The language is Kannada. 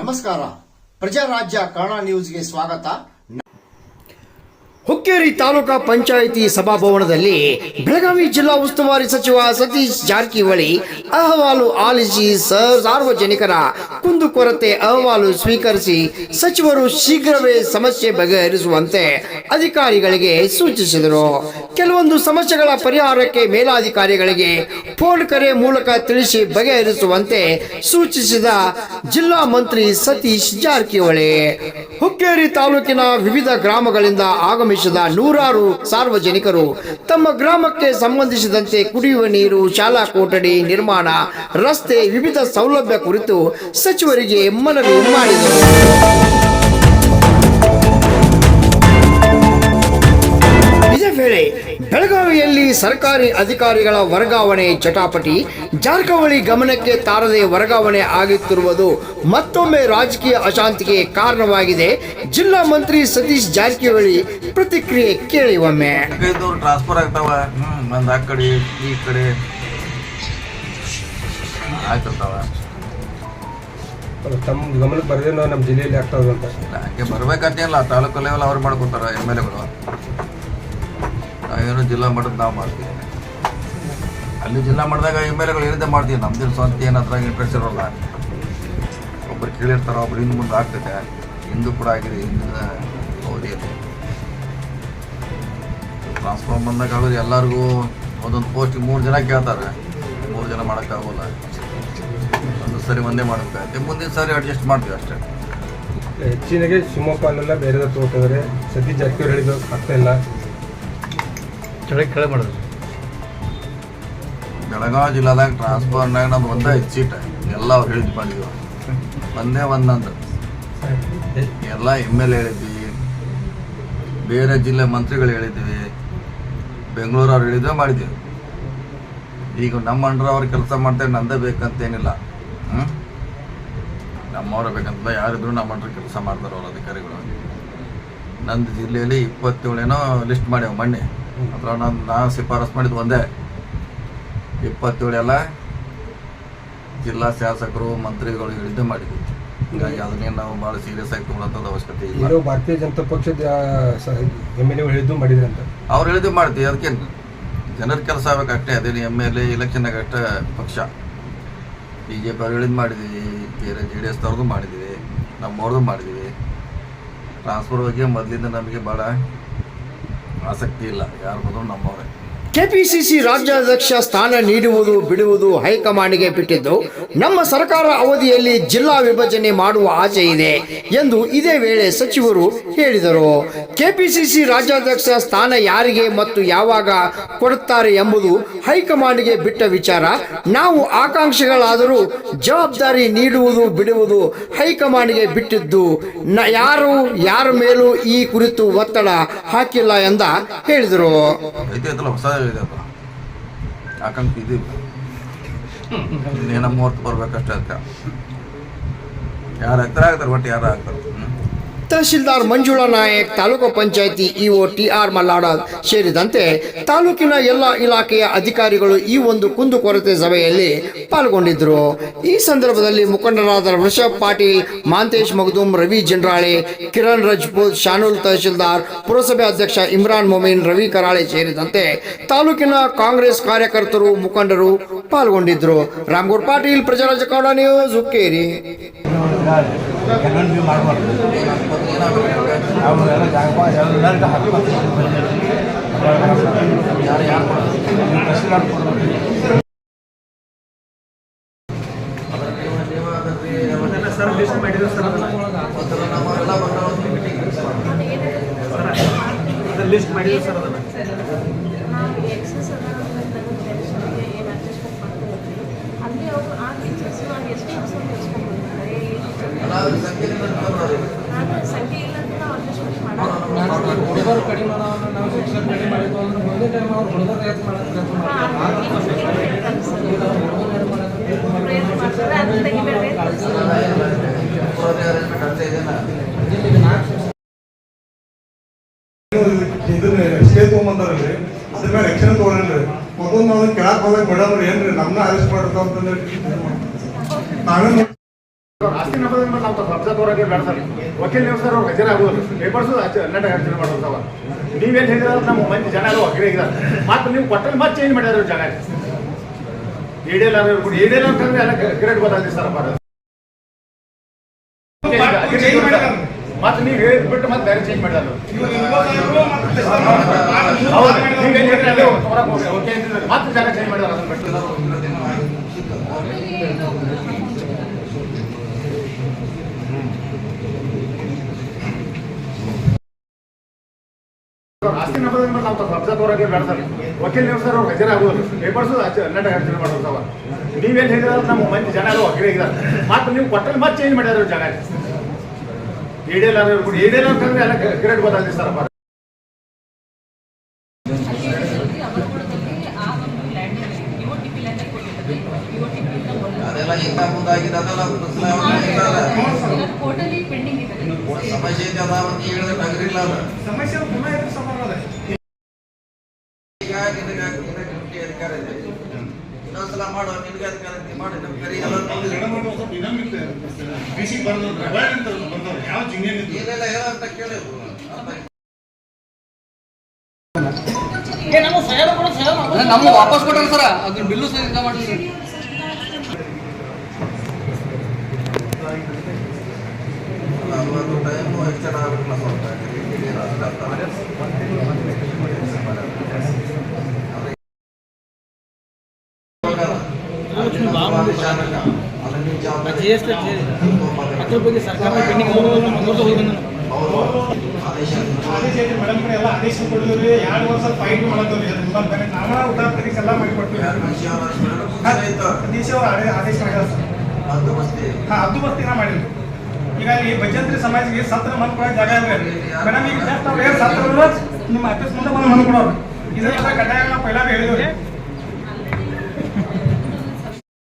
ನಮಸ್ಕಾರ. ಪ್ರಜಾರಾಜ್ಯ ಕನ್ನಡ ನ್ಯೂಸ್ಗೆ ಸ್ವಾಗತ. ಹುಕ್ಕೇರಿ ತಾಲೂಕಾ ಪಂಚಾಯಿತಿ ಸಭಾಭವನದಲ್ಲಿ ಬೆಳಗಾವಿ ಜಿಲ್ಲಾ ಉಸ್ತುವಾರಿ ಸಚಿವ ಸತೀಶ್ ಜಾರಕಿಹೊಳಿ ಅಹವಾಲು ಆಲಿಸಿ ಸಾರ್ವಜನಿಕರ ಕುಂದುಕೊರತೆ ಅಹವಾಲು ಸ್ವೀಕರಿಸಿ ಸಚಿವರು ಶೀಘ್ರವೇ ಸಮಸ್ಯೆ ಬಗೆಹರಿಸುವಂತೆ ಅಧಿಕಾರಿಗಳಿಗೆ ಸೂಚಿಸಿದರು. ಕೆಲವೊಂದು ಸಮಸ್ಯೆಗಳ ಪರಿಹಾರಕ್ಕೆ ಮೇಲಾಧಿಕಾರಿಗಳಿಗೆ ಫೋನ್ ಕರೆ ಮೂಲಕ ತಿಳಿಸಿ ಬಗೆಹರಿಸುವಂತೆ ಸೂಚಿಸಿದ ಜಿಲ್ಲಾ ಮಂತ್ರಿ ಸತೀಶ್ ಜಾರಕಿಹೊಳಿ. ಹುಕ್ಕೇರಿ ತಾಲೂಕಿನ ವಿವಿಧ ಗ್ರಾಮಗಳಿಂದ ಆಗಮಿಸಿದ ನೂರಾರು ಸಾರ್ವಜನಿಕರು ತಮ್ಮ ಗ್ರಾಮಕ್ಕೆ ಸಂಬಂಧಿಸಿದಂತೆ ಕುಡಿಯುವ ನೀರು, ಶಾಲಾ ಕೊಠಡಿ ನಿರ್ಮಾಣ, ರಸ್ತೆ ವಿವಿಧ ಸೌಲಭ್ಯ ಕುರಿತು ಸಚಿವರಿಗೆ ಮನವಿ ಮಾಡಿದರು. ಇದೇ ವೇಳೆ ಬೆಳಗಾವಿಯಲ್ಲಿ ಸರ್ಕಾರಿ ಅಧಿಕಾರಿಗಳ ವರ್ಗಾವಣೆ ಚಟಾಪಟಿ ಜಾರ್ಕವಳಿ ಗಮನಕ್ಕೆ ತಾರದೆ ವರ್ಗಾವಣೆ ಆಗುತ್ತಿರುವುದು ಮತ್ತೊಮ್ಮೆ ರಾಜಕೀಯ ಅಶಾಂತಿಗೆ ಕಾರಣವಾಗಿದೆ. ಜಿಲ್ಲಾ ಮಂತ್ರಿ ಸತೀಶ್ ಜಾರಕಿಹೊಳಿ ಪ್ರತಿಕ್ರಿಯೆ ಕೇಳಿ ಒಮ್ಮೆ ತಮ್ಮ ಗಮನಕ್ಕೆ ಬರದೇನೋ ನಮ್ಮ ಜಿಲ್ಲೆಯಲ್ಲಿ ಆಗ್ತಾವ ಅಂತ. ಹಂಗೆ ಬರ್ಬೇಕಂತೇನಿಲ್ಲ ತಾಲೂಕು ಲೆವೆಲ್ ಅವ್ರು ಮಾಡ್ಕೊತಾರ ಎಂ ಎಲ್ ಎಗಳು ನಾವೇನು ಜಿಲ್ಲಾ ಮಟ್ಟದ ನಾವು ಮಾಡ್ತೀವಿ. ಅಲ್ಲಿ ಜಿಲ್ಲಾ ಮಟ್ಟದಾಗ ಎಂ ಎಲ್ ಎಗಳು ಏನಿದೆ ಮಾಡ್ತೀವಿ ನಮ್ದೇನು ಸ್ವಂತ ಏನು ಅದ್ರಾಗ ಇಂಟ್ರೆಸ್ಟ್ ಇರೋಲ್ಲ. ಒಬ್ರು ಕೇಳಿರ್ತಾರ, ಒಬ್ರು ಹಿಂದೆ ಮುಂದೆ ಆಗ್ತೈತೆ ಹಿಂದೂ ಕೂಡ ಆಗಿದೆ, ಹಿಂದಿನ ಅವಧಿ ಇದೆ ಟ್ರಾನ್ಸ್ಫಾರ್ಮ್ ಬಂದಾಗ ಎಲ್ಲರಿಗೂ ಒಂದೊಂದು ಪೋಸ್ಟ್ ಮೂರು ಜನ ಕೇಳ್ತಾರೆ. ಮೂರು ಜನ ಮಾಡೋಕ್ಕಾಗೋಲ್ಲ. ಒಂದು ಸರಿ ಒಂದೇ ಮಾಡಬೇಕಾಗುತ್ತೆ ಮುಂದಿನ ಸಾರಿ ಅಡ್ಜಸ್ಟ್ ಮಾಡ್ತೀವಿ ಅಷ್ಟೇ. ಹೆಚ್ಚಿನಗೆ ಶಿವಮೊಗ್ಗ ಅಲ್ಲೆಲ್ಲ ಬೇರೆ ತಗೋತಾರೆ ಸತೀಶ್ ಜಾರಕಿಹೊಳಿ ಹೇಳಿದ್ರು ಅರ್ಥ ಇಲ್ಲ. ಬೆಳಗಾವಿ ಜಿಲ್ಲಾದಾಗ ಟ್ರಾನ್ಸ್ಫರ್ನಾಗ ನಮ್ದು ಒಂದೇ ಹೆಚ್ಚಿಟ್ಟ ಎಲ್ಲ ಅವ್ರು ಹೇಳಿದ್ದು ಬಂದಿದ್ವು ಒಂದೇ ಒಂದಂದು ಎಲ್ಲ ಎಂ ಎಲ್ ಹೇಳಿದ್ವಿ. ಬೇರೆ ಜಿಲ್ಲೆ ಮಂತ್ರಿಗಳು ಹೇಳಿದ್ವಿ. ಬೆಂಗಳೂರು ಅವ್ರು ಹೇಳಿದ್ವಿ ಮಾಡಿದ್ವಿ. ಈಗ ನಮ್ಮ ಅಂಡ್ರ ಅವ್ರು ಕೆಲಸ ಮಾಡ್ತೇವೆ ನಂದೇ ಬೇಕಂತೇನಿಲ್ಲ. ಹ್ಞೂ ನಮ್ಮವ್ರ ಬೇಕಂತ ಯಾರಿದ್ರು ನಮ್ಮ ಅಂಡ್ರ ಕೆಲಸ ಮಾಡ್ತಾರೆ ಅವ್ರ ಅಧಿಕಾರಿಗಳು. ನಂದು ಜಿಲ್ಲೆಯಲ್ಲಿ ಇಪ್ಪತ್ತೇಳೇನೋ ಲಿಸ್ಟ್ ಮಾಡ್ಯಾವ ಮೊನ್ನೆ. ಅದ್ರ ನಾನು ನಾನು ಶಿಫಾರಸ್ ಮಾಡಿದ್ದು ಒಂದೇ. ಇಪ್ಪತ್ತೇಳೆಲ್ಲ ಜಿಲ್ಲಾ ಶಾಸಕರು ಮಂತ್ರಿಗಳು ಹೇಳಿದ್ದೆ ಮಾಡಿದ್ವಿ. ಹೀಗಾಗಿ ಅದನ್ನೇ ನಾವು ಭಾಳ ಸೀರಿಯಸ್ ಆಗಿ ತಗೊಳ್ಳೋಂಥದ್ದು ಅವಶ್ಯಕತೆ ಇಲ್ಲ. ಭಾರತೀಯ ಜನತಾ ಪಕ್ಷದ ಎಂ ಎಲ್ ಎ ಹೇಳಿದ್ದು ಮಾಡಿದ್ರಂತ. ಅವ್ರು ಹೇಳಿದ್ದು ಮಾಡ್ತೀವಿ ಅದಕ್ಕೇನು? ಜನರ ಕೆಲಸ ಆಗಬೇಕಷ್ಟೇ ಅದೇನು ಎಂ ಎಲ್ ಎ ಎಲೆಕ್ಷನ್ ಅಷ್ಟೇ ಪಕ್ಷ. ಬಿ ಜೆ ಪಿ ಅವ್ರು ಮಾಡಿದ್ದೀವಿ ಬೇರೆ ಜೆ ಡಿ ಎಸ್ ಅವ್ರದ್ದು ಮಾಡಿದ್ವಿ ನಮ್ಮವ್ರದ್ದು ಮಾಡಿದ್ದೀವಿ ಟ್ರಾನ್ಸ್ಫರ್ ಬಗ್ಗೆ ಮೊದಲಿಂದ ನಮಗೆ ಭಾಳ ಆಸಕ್ತಿ ಇಲ್ಲ. ಯಾರು ಬಂದರೂ ನಮ್ಮವರೇ. ಕೆಪಿಸಿಸಿ ರಾಜ್ಯಾಧ್ಯಕ್ಷ ಸ್ಥಾನ ನೀಡುವುದು, ಬಿಡುವುದು ಹೈಕಮಾಂಡ್ಗೆ ಬಿಟ್ಟಿದ್ದು, ನಮ್ಮ ಸರ್ಕಾರ ಅವಧಿಯಲ್ಲಿ ಜಿಲ್ಲಾ ವಿಭಜನೆ ಮಾಡುವ ಆಸೆ ಇದೆ ಎಂದು ಇದೇ ವೇಳೆ ಸಚಿವರು ಹೇಳಿದರು. ಕೆಪಿಸಿಸಿ ರಾಜ್ಯಾಧ್ಯಕ್ಷ ಸ್ಥಾನ ಯಾರಿಗೆ ಮತ್ತು ಯಾವಾಗ ಕೊಡುತ್ತಾರೆ ಎಂಬುದು ಹೈಕಮಾಂಡ್ಗೆ ಬಿಟ್ಟ ವಿಚಾರ. ನಾವು ಆಕಾಂಕ್ಷಿಗಳಾದರೂ ಜವಾಬ್ದಾರಿ ನೀಡುವುದು, ಬಿಡುವುದು ಹೈಕಮಾಂಡ್ಗೆ ಬಿಟ್ಟಿದ್ದು ಯಾರು, ಯಾರ ಮೇಲೂ ಈ ಕುರಿತು ಒತ್ತಡ ಹಾಕಿಲ್ಲ ಎಂದ ಹೇಳಿದರು. ಇದೆ ಅದು ಆಕಾಂಕ್ಷೆ ಇದೀವಿ ಇನ್ನೇನ ಮೂವತ್ತು ಬರ್ಬೇಕಷ್ಟೇ ಅದಕ್ಕೆ ಯಾರು ಹತ್ತಿರ ಆಗ್ತಾರೆ ಒಟ್ಟು ಯಾರು ಆಗ್ತಾರೆ. Tahsildar Manjula Nayak, taluk panchayat EO T R Mallada ಸೇರಿದಂತೆ ತಾಲೂಕಿನ ಎಲ್ಲ ಇಲಾಖೆಯ ಅಧಿಕಾರಿಗಳು ಈ ಒಂದು ಕುಂದುಕೊರತೆ ಸಭೆಯಲ್ಲಿ ಪಾಲ್ಗೊಂಡಿದ್ದರು ಈ ಸಂದರ್ಭದಲ್ಲಿ ಮುಖಂಡರಾದ ವೃಷಭ್ ಪಾಟೀಲ್, ಮಾಂತೇಶ್ ಮಗದುಮ್, ರವಿ ಜಂಡ್ರಾಳೆ, ಕಿರಣ್ ರಜಪೂತ್, ಶಾನೂಲ್ ತಹಶೀಲ್ದಾರ್, ಪುರಸಭೆ ಅಧ್ಯಕ್ಷ ಇಮ್ರಾನ್ ಮೊಮೀನ್, ರವಿ ಕರಾಳೆ ಸೇರಿದಂತೆ ತಾಲೂಕಿನ ಕಾಂಗ್ರೆಸ್ ಕಾರ್ಯಕರ್ತರು, ಮುಖಂಡರು ಪಾಲ್ಗೊಂಡಿದ್ದರು ರಾಮಗೌಡ್ ಪಾಟೀಲ್, ಪ್ರಜಾರಾಜ ಕೌಡ ನ್ಯೂಸ್, ಹುಕ್ಕೇರಿ. ಲಿಸ್ಟ್ ಮಾಡಿದ್ರು ಸರ್ ಅದನ್ನ ನಾವು ಎಕ್ಸಸ್ ಏನು ಅಡ್ಜಸ್ಟ್ಮೆಂಟ್ ಮಾಡ್ಕೊಳ್ತೀವಿ ಅಲ್ಲಿ ಅವರು ಆ ಟೀಚರ್ಸ್ ನಾವು ಎಷ್ಟು ಪರ್ಸೆಂಟ್ ಎಕ್ಸ್ಕೊಂಡ್ಬಿಡ್ತಾರೆ ನಾನು ಸಂಖ್ಯೆ ಇಲ್ಲ ಅಂತ ನಾವು ಅಡ್ಜಸ್ಟ್ಮೆಂಟ್ ಮಾಡೋದು ಹುಡುಗರು ಕಡಿಮೆ ಅದಾವನ್ನ ನಾವು ಶಿಕ್ಷಣ ಕಡಿಮೆ ಮಾಡಿದ್ವು ಅಂದ್ರೆ ಮುಂದಿನ ಟೈಮ್ ಅವ್ರು ಹುಡುಗರು ಯಾಕೆ ಮಾಡೋದು ಪ್ರಯತ್ನ ಮಾಡ್ತಾರೆ ಅದನ್ನ ತೆಗಿಬೇಡ್ರಿ ಅಂತ ಪುರೋಹಿತ arrangement ಅಷ್ಟೇ ಇದೆನಾ? ಇದನ್ನ ಸ್ಟೇ ಬಂದಾರಲ್ರಿ ಅದ್ರ ಮೇಲೆ ಆಕ್ಷನ್ ತಗೊಂಡ್ರಿ ಮೊದಲು ನಾವು ಕೆಳಕ್ ಹೋದಾಗ ಮೇಡಮ್ ಏನ್ರಿ ನಮ್ನ ಅರೆಸ್ಟ್ ಮಾಡ್ತಾವ ಅಂತಂದ್ರೆ ನಾವೇ ಆಸ್ತಿ ನಮ್ಮದಿಂದ ನಾವು ಕಬ್ಜಾ ತೋರಾಗೆ ಬೇಡ ಸರ್. ವಕೀಲ್ ನೀವು ಸರ್ ಅವ್ರು ಹಜಾರ ಆಗೋದು. ಪೇಪರ್ಸು ನೆಟ್ ಹಜಾರ ಮಾಡೋದು ಸರ್. ನೀವೇನು ಹೇಳಿದ್ರೆ ನಮ್ಮ ಮಂದಿ ಜನ ಎಲ್ಲ ಇದ್ದಾರೆ ಮತ್ತೆ ನೀವು ಕೊಟ್ಟಲ್ಲಿ ಮತ್ತೆ ಚೇಂಜ್ ಮಾಡ್ಯಾರ ಜಾಗ ಇಡೇಲ ಇಡೇಲ ಅಂತಂದ್ರೆ ಎಲ್ಲ ಗ್ರೇಟ್ ಗೊತ್ತಾಗ್ತದೆ ಸರ್ ಅಪ್ಪ ಮತ್ತೆ ನೀವು ಹೇಳ್ಬಿಟ್ಟು ಮತ್ತೆ ಬೇರೆ ಚೇಂಜ್ ಹೌದು. ನೀವೇನು ಹೇಳಿದ್ರೆ ಅಂತಿದ್ರೆ ಮತ್ತೆ ಜಾಗ ಚೇಂಜ್ ಮಾಡ್ಯಾರ ಅದನ್ನ ಬಿಟ್ಟು. ಆಸ್ತಿ ನಂಬರ್ ನಾವು ಕಬ್ಜಾ ತೋರಾಗೆ ಬೇಡ ವಕೀಲ್ ನೀವು ಸರ್ ಅವ್ರು ಹಜರ ಆಗೋದು ಪೇಪರ್ಸು ನೆಟ್ ಹಜರ ಮಾಡೋದು ಸರ್ ನೀವೇನು ಹೇಳಿದ್ರೆ ನಮ್ಮ ಮಂದಿ ಜನ ಒಗ್ಗರೆ ಇದ್ದಾರೆ. ಮತ್ತೆ ನೀವು ಕೊಟ್ಟಲ್ಲಿ ಮತ್ತೆ ಚೇಂಜ್ ಮಾಡ್ಯಾರ ಜನ. ಇಡೇಲ ಇಡೇಲ ಅಂತಂದ್ರೆ ಎಲ್ಲ ಗೊತ್ತಾಗ್ತದೆ ಸರ್ ಅಪ್ಪ ಅಲ್ಲಿ ಅವರೊಳದಲ್ಲಿ ಆ ಒಂದು land U T P land ಕೊಟ್ಟಿದ್ದಾರೆ ಯು ಟಿ ಪಿ ಅದೆಲ್ಲ ಇಂತ ಮುಂದಾಗಿದೆ ಅದೆಲ್ಲ ಬದಲಾವಣೆ ಕೋರ್ಟಲ್ಲಿ ಪೆಂಡಿಂಗ್ ಇದೆ ಸಮಸ್ಯೆ ಐತೆ ಅದ ಅಂತ ಹೇಳಿದ್ರೆ ನಗರಿಲ್ಲ ಅದ ಸಮಸ್ಯೆ ಪುನಃ ಅದ. ಈಗ ನಿನಗೆ ನಿನಗೆ ಡ್ಯೂಟಿ ಅಧಿಕಾರ ಇದೆ. ಇನ್ನೊಂದ್ಸಲ ಮಾಡೋ ನಿನಗೆ ಅಧಿಕಾರ ಮಾಡಿ ಎಲ್ಲ ಏನೆಲ್ಲ ಕೇಳಿ ವಾಪಸ್ ಕೊಟ್ಟಾರ ಸರ್ ಅದನ್ನ ಬಿಲ್ಲು ಸಹಿತ ಮಾಡಿಲ್ಲ ನಲ್ವತ್ತು ಟೈಮು ಎಕ್ಸ್ಟೆಂಡ್ ಆಗಬೇಕಲ್ಲ ಸ್ವಲ್ಪ ಜಿ ಎಸ್ ಟಿ ಅದ್ರ ಬಗ್ಗೆ ಸರ್ಕಾರ ಪೆಂಡಿಂಗ್ ಬಂದ ಆದೇಶ ಆದೇಶ ಐತಿ ಮೇಡಮ್ ಕಡೆ ಎಲ್ಲ ಆದೇಶ ಕೊಟ್ಟಿದ್ರಿ ಎರಡು ವರ್ಷ ಫೈಟ್ ಅವ್ರ ಆದೇಶ ಮಾಡ್ಯಾರ ಸರ್ ಹಾ ಅದು ಮಸ್ತಿನ ಮಾಡಿದ್ರು ಈಗ ಈ ಭಜಂತ್ರಿ ಸಮಾಜಕ್ಕೆ ಸತ್ರ ಮನ್ ಕೊಡೋ ಜಾಗ ಇಲ್ಲ ಮೇಡಮ್, ಈಗ ಜಸ್ಟ್ ಅವ್ರು ಏನು ಸತ್ರ ನಿಮ್ಮ ಆಫೀಸ್ ಮುಂದೆ ಬಂದು ಮನ್ ಕೊಡೋರು ಇದೆಲ್ಲ ಕಡ್ಡಾಯ ನಾವು ಪೈಲಾಗ ಹೇಳಿದ್ರಿ